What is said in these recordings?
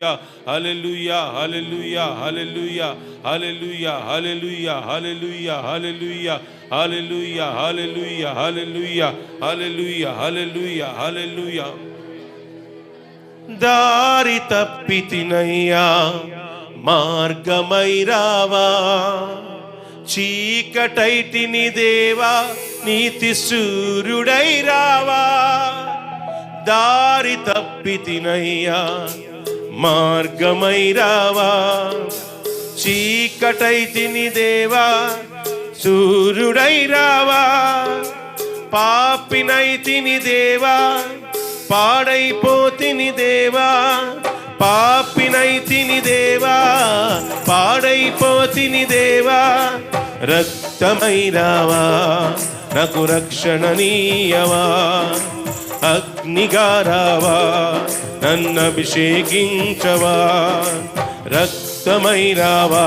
Hallelujah hallelujah hallelujah hallelujah hallelujah hallelujah hallelujah hallelujah hallelujah hallelujah hallelujah hallelujah hallelujah దారి తప్పి తినయ్యా మార్గమైరావా చీకటైటిని దేవా నీతి సూర్యుడైరావా దారి తప్పి తినయ్యా మార్గమై రావా. చీకటై తిని దేవా సూర్యుడై రావా. పాపినై తిని దేవా పాడైపోతిని దేవా. పాపినై తిని దేవా పాడైపోతిని దేవా. రక్తమై రావా నాకు రక్షణ నీయవా. అగ్నిగారావా నన్ను అభిషేకించవా రక్తమైరావా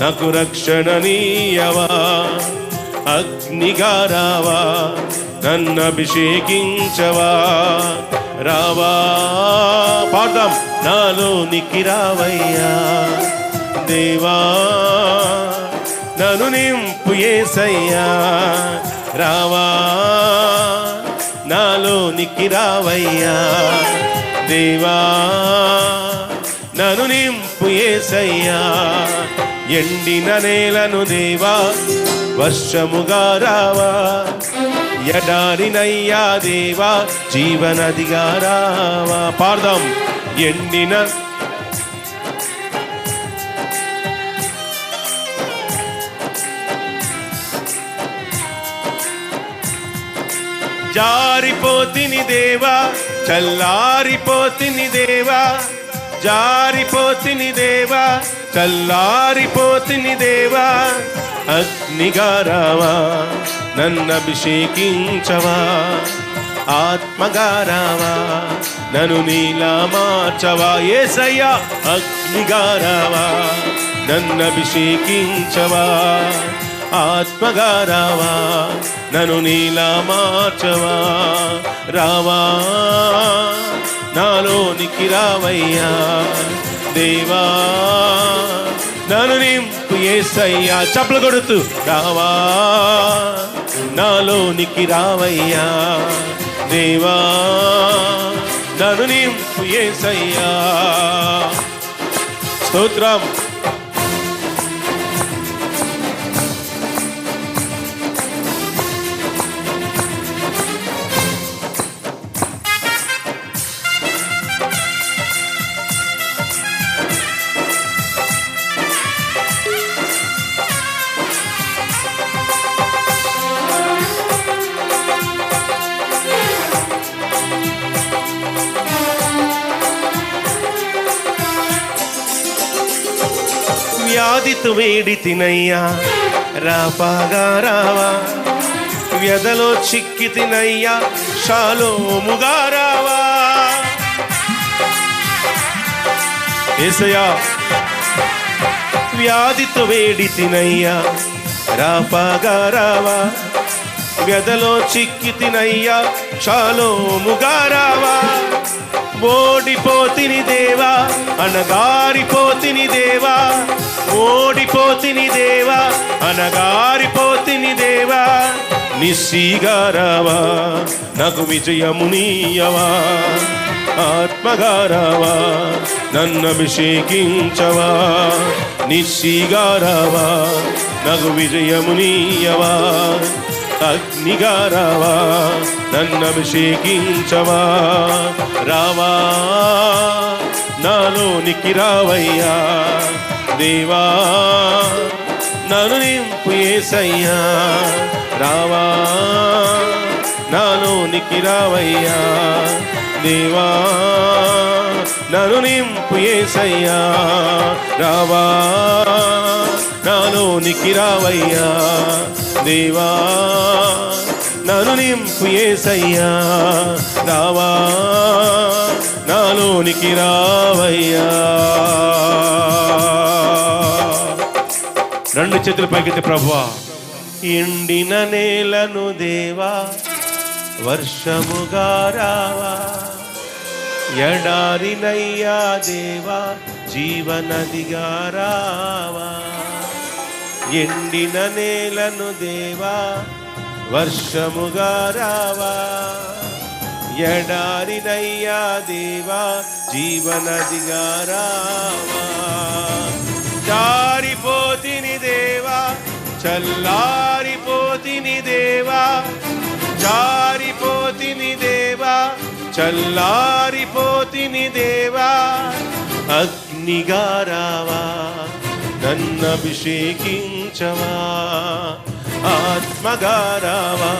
నాకు రక్షణనీయవా అగ్నిగారావా నన్ను అభిషేకించవా రావా పాడదాం నాలోనికి రావయ్యా దేవా నను నింపు ఏసయ్యా రావా. లోనికి రావయ్యా. దేవా నను నింపు ఏసయ్యా. ఎండిన నేలను దేవా వర్షముగా రావా. ఎడారినయ్యా దేవా జీవనదిగా రావా. పాడదాం. ఎండిన జారిపోతిని దేవా చల్లారిపోతిని దేవా జారిపోతిని దేవా చల్లారిపోతిని దేవా అగ్నిగా రావా నన్ను అభిషేకించవా ఆత్మగా రావా నన్ను నీలా మార్చవా ఏసయ్యా అగ్నిగా రావా నన్ను అభిషేకించవా ఆత్మగా రావా నన్ను నీలా మార్చవా రావా నాలోనికి రావయ్యా. దేవా నన్ను నింపు ఏసయ్యా. చప్పలు కొడుతూ రావా నాలోనికి రావయ్యా. దేవా నన్ను నింపు ఏసయ్యా. స్తోత్రం. వ్యాధితో వేడి తినయ్యా రాపాగా రావా. వ్యధలో చిక్కి తినయ్యా షాలోముగా రావా. ఏసయ్యా వ్యాధితో వేడి తినయ్యా రాపాగా రావా. వ్యధలో చిక్కి తినయ్యా షాలోముగా రావా. ఓడిపోతిని దేవా అనగారిపోతిని దేవా. ఓడిపోతిని దేవా అనగారిపోతిని దేవా నిస్సీగారావా నాకు విజయమునీయవా ఆత్మగారావా నన్ను నన్నభిషేకించవా నిస్సీగారావా నాకు విజయమునీయవా అగ్నిగారావా నన్నభిషేకించవా రావా నాలోనికి రావయ్యా దేవా నన్ను నింపు ఏసయ్యా రావా నాలోనికి రావయ్యా దేవా నన్ను నింపు ఏసయ్యా రావా నాలోనికి రావయ్యా దేవా నన్ను నింపు ఏసయ్యా రావా నాలోనికి రావయ్యా రెండు చేతులు పైకెత్తి ప్రభువా. ఎండిన నేలను దేవా వర్షముగా రావా. ఎడారినయ్యా దేవా జీవనదిగా రావా. ఎండిన నేలను దేవా వర్షముగా రావా. ఎడారినయ్యా దేవా జీవనదిగా రావా. జారిపోతిని చల్లారిపోతిని దేవా జారిపోతిని దేవా చల్లారిపోతిని దేవా అగ్నిగా రావా నన్ను అభిషేకించవా ఆత్మగా రావా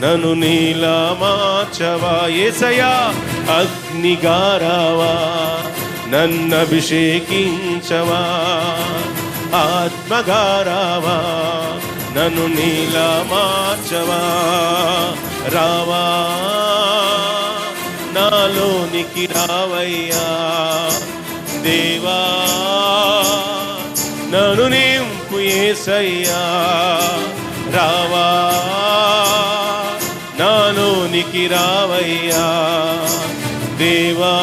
నన్ను నీలా మార్చవా ఏసయా అగ్నిగా రావా నన్ను ఆత్మగారావా నన్ను నీలా మార్చవా రావా నాలోనికి రావయ్యా. దేవా నన్ను నింపు ఏసయ్యా రావా నాలోనికి రావయ్యా. దేవా